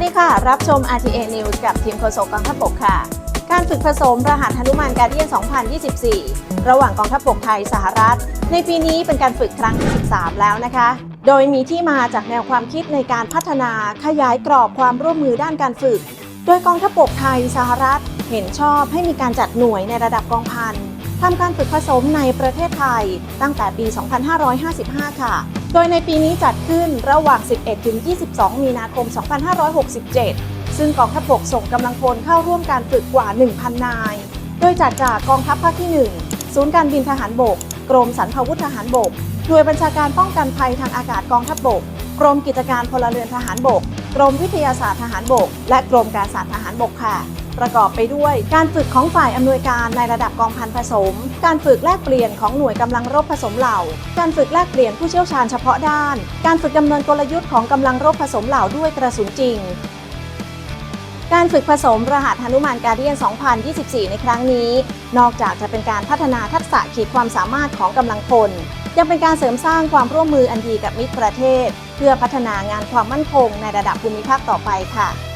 วัสดีค่ะ รับชม RTA News กับทีมโฆษกกองทัพบกค่ะ การฝึกผสมรหัสหนุมานการเดียน 2024 ระหว่างกองทัพบกไทยสหรัฐ ในปีนี้เป็นการฝึกครั้งที่ 13 แล้วนะคะ โดยมีที่มาจากแนวความคิดในการพัฒนาขยายกรอบความร่วมมือด้านการฝึก โดยกองทัพบกไทยสหรัฐ เห็นชอบให้มีการจัดหน่วยในระดับกองพันทำการฝึกผสมในประเทศไทยตั้งแต่ปี 2555 ค่ะ โดยในปีนี้จัดขึ้นระหว่าง 11-22 มีนาคม 2567 ซึ่งกองทัพบกส่งกำลังพลเข้าร่วมการฝึกกว่า 1,000 นาย โดยจัดจากกองทัพภาคที่ 1 ศูนย์การบินทหารบก กรมสรรพาวุธทหารบก หน่วยบัญชาการป้องกันภัยทางอากาศกองทัพบก กรมกิจการพลเรือนทหารบก กรมวิทยาศาสตร์ทหารบก และกรมการศาสตร์ทหารบกค่ะ ประกอบไปด้วย การฝึกของฝ่ายอำนวยการในระดับกองพันผสม การฝึกแลกเปลี่ยนของหน่วยกำลังรบผสมเหล่า การฝึกแลกเปลี่ยนผู้เชี่ยวชาญเฉพาะด้าน การฝึกดำเนินกลยุทธ์ของกำลังรบผสมเหล่าด้วยกระสุนจริงการฝึกผสมรหัสหนุมานการเดียน 2024 ในครั้งนี้ นอกจากจะเป็นการพัฒนาทักษะขีดความสามารถของกำลังพล ยังเป็นการเสริมสร้างความร่วมมืออันดีกับมิตรประเทศ เพื่อพัฒนางานความมั่นคงในระดับภูมิภาคต่อไปค่ะ